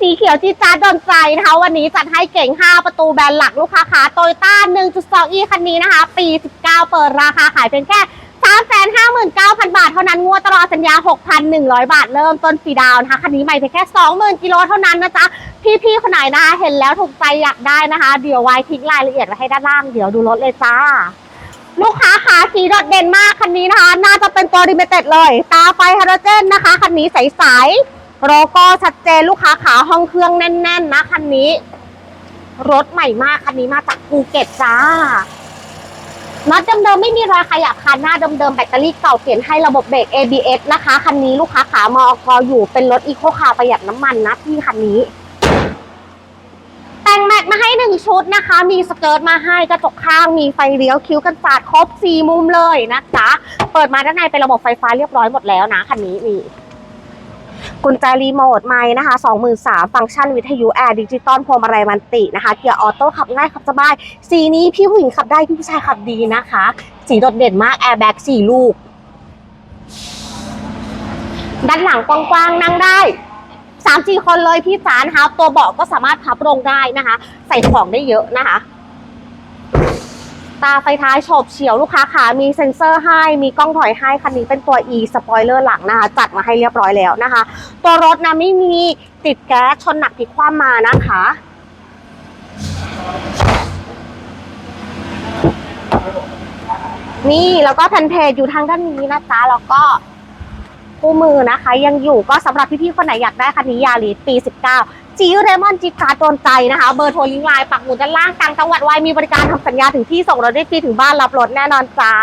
สีเขียวจีจ้าดโดนใจนะคะวันนี้จัดให้เก่ง 5 ประตูแบรนด์หลักลูกค้าขาโตโยต้า 1.2e คันนี้นะคะ ปี 19 เปิดราคาขายเพียงแค่359,000 บาทเท่านั้นงวดตลอดสัญญา 6,100 บาทเริ่มต้นฟรีดาวนะคะคันนี้ใหม่เพียงแค่ 20,000 กิโลเท่านั้นนะจ๊ะ พี่ๆคนไหนนะคะเห็นแล้วถูกใจอยากได้นะคะ เดี๋ยวไว้ทิ้งรายละเอียดไว้ให้ด้านล่างเดี๋ยวดูรถเลยจ้าลูกค้าขาสีโดดเด่นมากคันนี้นะคะ น่าจะเป็นตัวดิเมเต็ดเลย ตาไฟฮาโลเจนนะคะคันนี้ใสๆ โลโก้ชัดเจนลูกค้าขาห้องเครื่องแน่น ๆ นะคันนี้ รถใหม่มากคันนี้มาจากภูเก็ตจ้าน็อตเดิมๆไม่มีรอยขยับคันหน้าเดิมๆแบตเตอรี่เก่าเปลี่ยนให้ระบบเบรก ABS นะคะคันนี้ลูกค้าขามอกออยู่เป็นรถอีโคคาร์ประหยัดน้ำมันนะพี่คันนี้ แต่งแม็กมาให้หนึ่งชุดนะคะ มีสเกิร์ตมาให้กระจกข้างมีไฟเลี้ยวคิ้วกันสาดครบสี่มุมเลยนะจ๊ะเปิดมาด้านในเป็นระบบไฟฟ้าเรียบร้อยหมดแล้วนะคันนี้มี กุญแจรีโมทไม้นะคะ23,000ฟังก์ชันวิทยุแอร์ดิจิตอลพวงมาลัยมันตินะคะ เกียร์ออโต้ขับง่ายขับสบาย สีนี้พี่ผู้หญิงขับได้ พี่ผู้ชายขับดีนะคะ สีโดดเด่นมากแอร์แบ็กสี่ลูก ด้านหลังกว้างๆ นั่งได้สามสี่คนเลยพี่จ๋านะคะตัวเบาะก็สามารถพับลงได้นะคะ ใส่ของได้เยอะนะคะ ตาไฟท้ายโฉบเฉียวลูกค้าขามีเซ็นเซอร์ให้ มีกล้องถอยให้ คันนี้เป็นตัว e สปอยเลอร์หลังนะคะ จัดมาให้เรียบร้อยแล้วนะคะ ตัวรถนะไม่มีติดแก๊สชนหนักพลิกคว่ำมานะคะนี่แล้วก็แผ่นเพจอยู่ทางด้านนี้นะจ๊ะแล้วก็คู่มือนะคะ ยังอยู่ก็สำหรับพี่ๆคนไหนอยากได้คันนี้ยาลีปี 19 จีเรมอนจีการ์ดโดนใจนะคะ เบอร์โทรลิงก์ไลน์ปักหมุดด้านล่างกลางจังหวัดไว้มีบริการทำสัญญาถึงที่ส่งรถได้ฟรีถึงบ้านรับรถแน่นอนจ้า